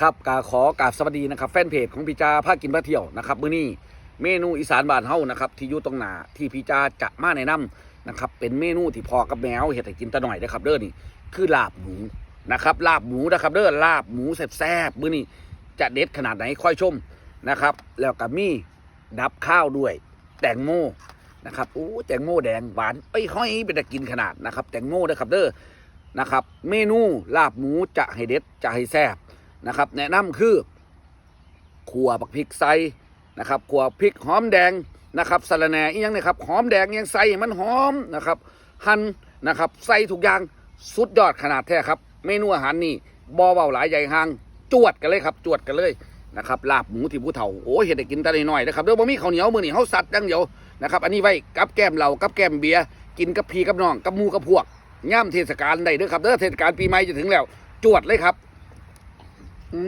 ครับกาขอกราบสวัสดีนะครับแฟนเพจของพี่จาภาคกินพาเที่ยวนะครับมื้อนี้เมนูอีสานบ้านเฮานะครับที่อยู่ตรงหน้าที่พี่จาจะมาแนะนำนะครับเป็นเมนูที่พอกับแมวเฮ็ดให้กินตะหน่อยนะครับเด้อนี่คือลาบหมูนะครับลาบหมูนะครับเด้อลาบหมูแซ่บๆมื้อนี้จะเด็ดขนาดไหนค่อยชมนะครับ แล้วก็มีดับข้าวด้วย แตงโมนะครับโอ้แตงโมแดงหวานเอ้ยห้อยเป็นตะกินขนาดนะครับ แตงโมนะครับเด้อนะครับ เมนูลาบหมูจะให้เด็ดจะให้แซ่บ นะครับ แนะนำคือขัวบักพริกใส่นะครับขัวพริกหอมแดงนะครับสะระแหน่อีหยังนะครับหอมแดงยังใส่มันหอมนะครับหั่นนะครับใส่ทุกอย่างสุดยอดขนาดแท้ครับ เมนูอาหารนี่บอเบาหลายใหญ่หางจวดกันเลยครับ จวดกันเลยนะครับลาบหมูที่ผู้เฒ่าโอ้ยเห็ดให้กินแต่น้อยนะครับเดี๋ยวบ่มีข้าวเหนียวมือนี้เฮาสัตว์จังเดียวนะครับอันนี้ไว้กับแก้มเหล้ากับแก้มเบียร์กินกับพีกับน้องกับหมูกับพวกย่ำเทศกาลได้เด้อครับเด้อเทศกาลปีใหม่จะถึงแล้ว จวดเลยครับ อื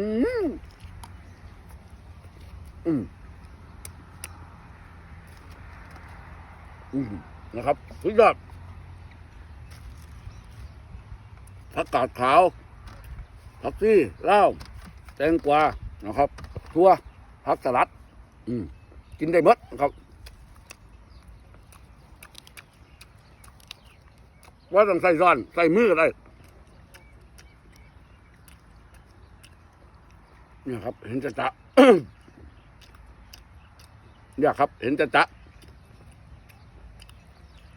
มอืมอืมนะครับสุดยอดผักกาดขาวผักซี่เหล้าแตงกวานะครับทั่วผักสลัด อืมกินได้หมดนะครับว่าต้องใส่ซ้อน ใส่มือก็ได้ เนี่ยครับ เห็นจะจะเนี่ยครับ เห็นจะจะ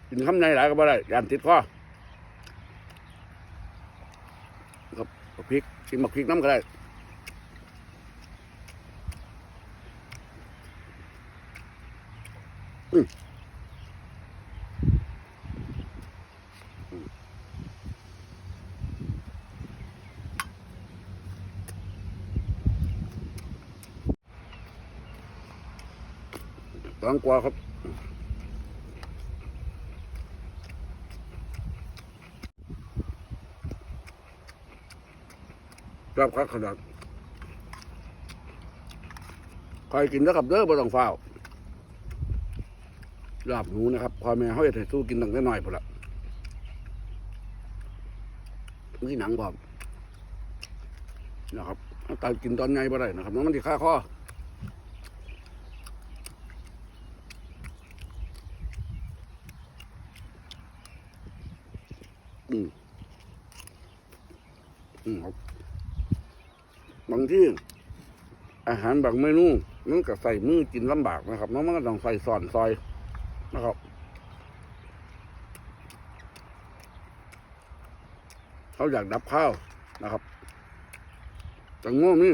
กินคำในหลายก็ไม่ได้ยานติดคอครับบักพริกกินบักพริกน้ำก็ได้อืม ตองกว่าครับรับครับขนาดใครกินแล้วกับเด้อบ่ต้องเฝ้าวลาบหนูนะครับพ่อแม่เขาจะสู้กินตั้งแต่น้อยพุ่นละมีหนังพร้อมนะครับตากินตอนไงบ่ได้นะครับน้องมันที่ค่าข้อมอืมครับ บางที่อาหารบางเมนูมันก็ใส่มือกินลำบากนะครับเนาะมันก็ต้องใส่ซอนซอยนะครับเขาอยากดับข้าวนะครับแตงโมมี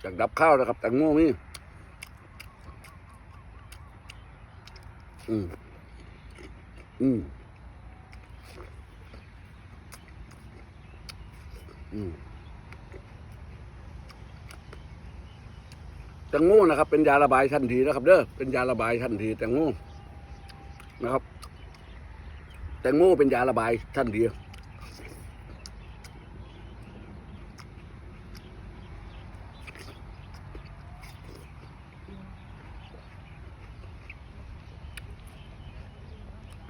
อยากดับข้าวนะครับแตงโมมีอืมอืม อืม แตงโมนะครับ เป็นยาระบายทันทีนะครับ เด้อเป็นยาระบายทันที แตงโมนะครับ แตงโมเป็นยาระบายทันที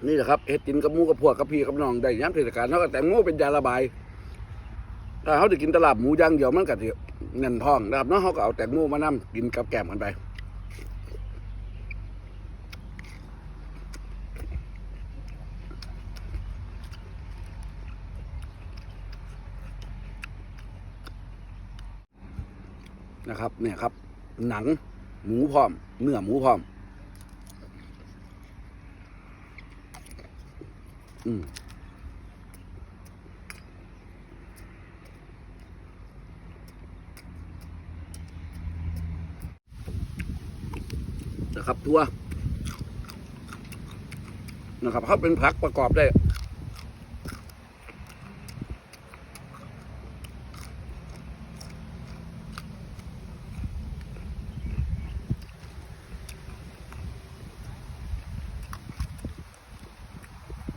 นี่แหละครับเฮ็ดกินกับมูกับพวกกับพี่กับน้องได้ย้ำเทศกาลเท่ากับแตงโมเป็นยาระบาย ถ้าเขาจะกินตลาดหมูย่างเดียวมันก็จะเงินทองนะครับเนาะเขาก็เอาแตงโมมานํกินกับแกลมกันไปนะครับเนี่ยครับ หนังหมูพร้อม เนื้อหมูพร้อม อืม นะครับทั่วนะครับเขาเป็นผักประกอบได้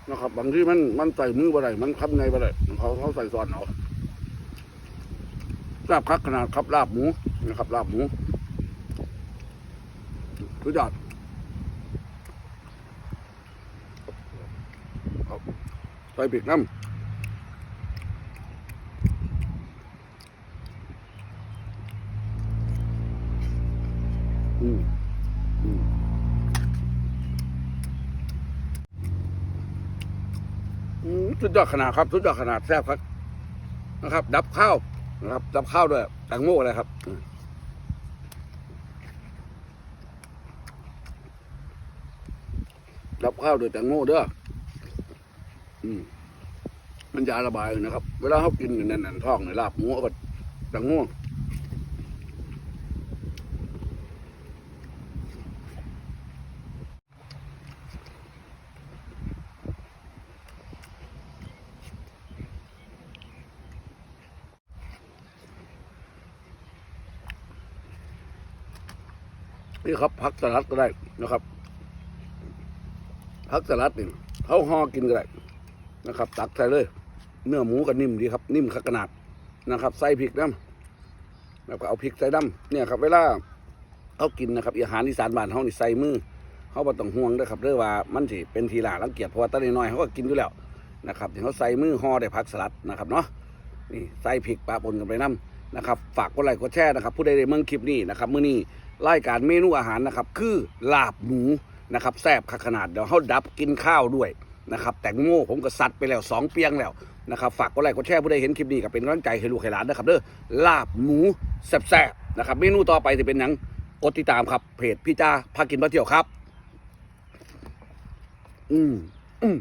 นะครับบางที่มันมันใส่มือบ่ได้มันคับในบ่ได้เขาเขาใส่ซอนเอาลาบคักขนาดครับลาบหมูนะครับลาบหมู สุดยอดใส่พริกน้ำสุดยอดขนาดครับ สุดยอดขนาดแซ่บครับนะครับ ดับข้าวนะครับ ดับข้าวด้วยแตงโมอะไรครับ อืมดับข้าวโดยแตงโมเด้ออืมมันยาระบายนะครับ เวลาเขากินอยู่นั่นนั่นท้องในลาบหมูเอาก็แตงโมนี่ครับผักสลัดก็ได้นะครับ ผักสลัดนี่เขาห่อกินก็ได้นะครับ ตักใส่เลย เนื้อหมูก็นิ่มดีครับ นิ่มขนาดนะครับใส่พริกน้ำแล้วก็เอาพริกใส่น้ำเนี่ยครับ เวลาเขากินนะครับอาหารอีสานบ้านเขานี่ใส่มือเขาบ่ต้องห่วงนะครับเรื่องว่ามันสิเป็นทีหลารังเกียจเพราะว่าตอนน้อยเขาก็กินอยู่แล้วนะครับที่เขาใส่มือห่อได้ผักสลัดนะครับเนาะนี่ใส่พริกปลาปนกันไปน้ำนะครับ ฝากกดไลค์กดแชร์นะครับ ผู้ใดได้เมืองคลิปนี้นะครับมื้อนี้รายการเมนูอาหารนะครับ คือลาบหมู นะครับแซ่บขนาดเดี๋ยวเขาดับกินข้าวด้วยนะครับแต่งโม่ผมก็สัดไปแล้วสองเปียงแล้วนะครับฝากกดไลค์กดแชร์ผู้ใดเห็นคลิปนี้ก็เป็นกำลังใจให้ลูกให้หลานนะครับเด้อลาบหมูแซ่บๆนะครับเมนูต่อไปจะเป็นหยังกดติดตามครับเพจพี่จ้าพากินพาเที่ยวครับ อืมอืม